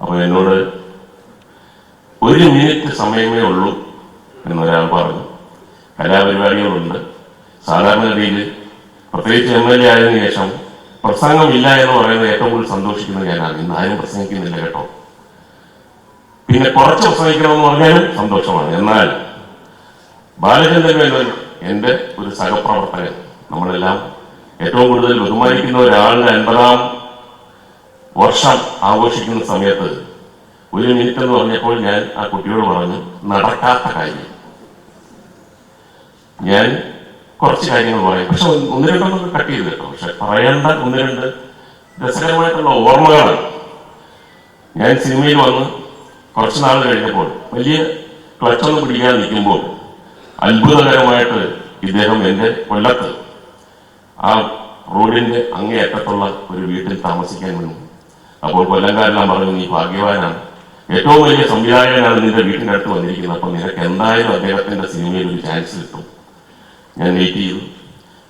അപ്പൊ എന്നോട് ഒരു മിനിറ്റ് സമയമേ ഉള്ളൂ എന്നൊരാൾ പറഞ്ഞു. കലാപരിപാടികളുണ്ട് സാധാരണഗതിയിൽ പ്രത്യേകിച്ച് എം എൽ എ ആയതിനു ശേഷം പ്രസംഗമില്ല എന്ന് പറയുന്നത് ഏറ്റവും കൂടുതൽ സന്തോഷിക്കുന്ന ഞാനാണ് ഇന്ന് ആരും പ്രസംഗിക്കുന്നില്ല കേട്ടോ. പിന്നെ കുറച്ച് പ്രസംഗിക്കണമെന്ന് പറഞ്ഞാലും സന്തോഷമാണ്. എന്നാൽ ബാലചന്ദ്രൻ എന്ന എന്റെ ഒരു സഹപ്രവർത്തകൻ നമ്മളെല്ലാം ഏറ്റവും കൂടുതൽ ബഹുമാനിക്കുന്ന ഒരാളുടെ അൻപതാം വർഷം ആഘോഷിക്കുന്ന സമയത്ത് ഒരു മിനിറ്റ് എന്ന് പറഞ്ഞപ്പോൾ ഞാൻ ആ കുട്ടിയോട് പറഞ്ഞു നടക്കാത്ത കാര്യം. ഞാൻ കുറച്ച് കാര്യങ്ങൾ പറയും. പക്ഷെ ഒന്ന് രണ്ടെണ്ണം കട്ട് ചെയ്ത് കേട്ടോ. പക്ഷെ പറയേണ്ട ഒന്ന് രണ്ട് രസകരമായിട്ടുള്ള ഓർമ്മകളാണ്. ഞാൻ സിനിമയിൽ വന്ന് കുറച്ച് നാൾ കഴിഞ്ഞപ്പോൾ വലിയ ക്ലച്ചൊന്നും പിടിക്കാൻ നിൽക്കുമ്പോൾ അത്ഭുതകരമായിട്ട് ഇദ്ദേഹം എന്റെ കൊല്ലത്ത് ആ റോഡിന്റെ അങ്ങേയറ്റത്തുള്ള ഒരു വീട്ടിൽ താമസിക്കാൻ വന്നു അപ്പോൾ കൊല്ലംകാരെല്ലാം പറഞ്ഞു നീ ഭാഗ്യവാനാണ്. ഏറ്റവും വലിയ സംവിധായകനാണ് നിന്റെ വീട്ടിന്റെ അടുത്ത് വന്നിരിക്കുന്നത്. അപ്പൊ നിനക്ക് എന്തായാലും അദ്ദേഹത്തിന്റെ സിനിമയിൽ ഒരു ചാൻസ് കിട്ടും. ഞാൻ വെയിറ്റ് ചെയ്തു.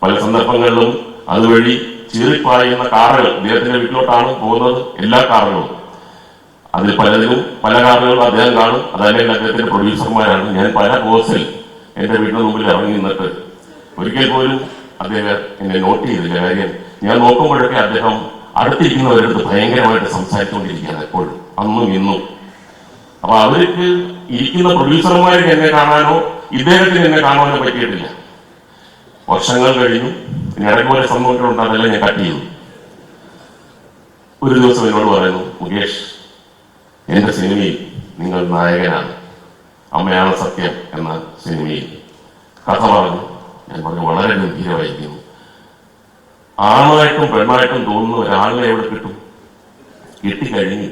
പല സന്ദർഭങ്ങളിലും അതുവഴി ചീറിപ്പായുന്ന കാറുകൾ അദ്ദേഹത്തിന്റെ വീട്ടിലോട്ടാണ് പോകുന്നത്. എല്ലാ കാറുകളും. അതിൽ പലതിലും പല കാറുകളും അദ്ദേഹം കാണും. അതല്ലെങ്കിൽ അദ്ദേഹത്തിന്റെ പ്രൊഡ്യൂസർമാരാണ് ഞാൻ പല കോഴ്സിൽ എന്റെ വീടിന് മുമ്പിൽ ഇറങ്ങി നിന്നിട്ട് ഒരിക്കൽ പോലും അദ്ദേഹം എന്നെ നോട്ട് ചെയ്തില്ല. കാര്യം ഞാൻ നോക്കുമ്പോഴൊക്കെ അദ്ദേഹം അടുത്തിരിക്കുന്നവരടുത്ത് ഭയങ്കരമായിട്ട് സംസാരിച്ചുകൊണ്ടിരിക്കുകയാണ് എപ്പോഴും. അന്നും ഇന്നും. അപ്പൊ അവർക്ക് ഇരിക്കുന്ന പ്രൊഡ്യൂസർമാർക്ക് എന്നെ കാണാനോ ഇദ്ദേഹത്തിന് എന്നെ കാണാനോ പറ്റിയിട്ടില്ല. വർഷങ്ങൾ കഴിഞ്ഞു. പിന്നെ ഇടയ്ക്ക് സംഭവങ്ങൾ അതെല്ലാം ഞാൻ കട്ട് ചെയ്തു. ഒരു ദിവസം എന്നോട് പറയുന്നു മുകേഷ് എന്റെ സിനിമയിൽ നിങ്ങൾ നായകനാണ്. അമ്മയാണ് സത്യം എന്ന സിനിമയിൽ. കഥ പറഞ്ഞു. ഞാൻ പറഞ്ഞു വളരെ ഗംഭീരമായിരിക്കുന്നു. ആണായിട്ടും പെണ്ണായിട്ടും തോന്നുന്ന ഒരാളിനെ എവിടെ കിട്ടും? കിട്ടിക്കഴിഞ്ഞു.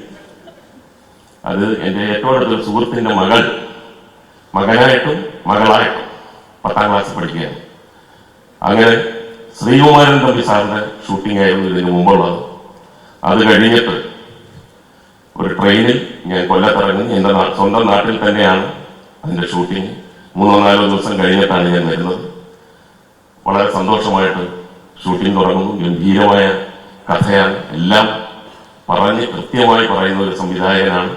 അത് എന്റെ ഏറ്റവും അടുത്തൊരു സുഹൃത്തിന്റെ മകൾ മകനായിട്ടും മകളായിട്ടും പത്താം ക്ലാസ് പഠിക്കുകയാണ്. അങ്ങനെ ശ്രീകുമാരൻ തമ്പി സാറിന്റെ ഷൂട്ടിംഗ് ആയിരുന്നു ഇതിനു മുമ്പുള്ളത്. അത് കഴിഞ്ഞിട്ട് ഒരു ട്രെയിനിൽ ഞാൻ കൊല്ലത്തിറങ്ങി. എന്റെ സ്വന്തം നാട്ടിൽ തന്നെയാണ് അതിന്റെ ഷൂട്ടിംഗ് മൂന്നോ നാലോ ദിവസം കഴിഞ്ഞിട്ടാണ് ഞാൻ വരുന്നത്. വളരെ സന്തോഷമായിട്ട് ഷൂട്ടിംഗ് തുടങ്ങുന്നു. ഗംഭീരമായ കഥയാണ് എല്ലാം പറഞ്ഞ് കൃത്യമായി പറയുന്ന ഒരു സംവിധായകനാണ്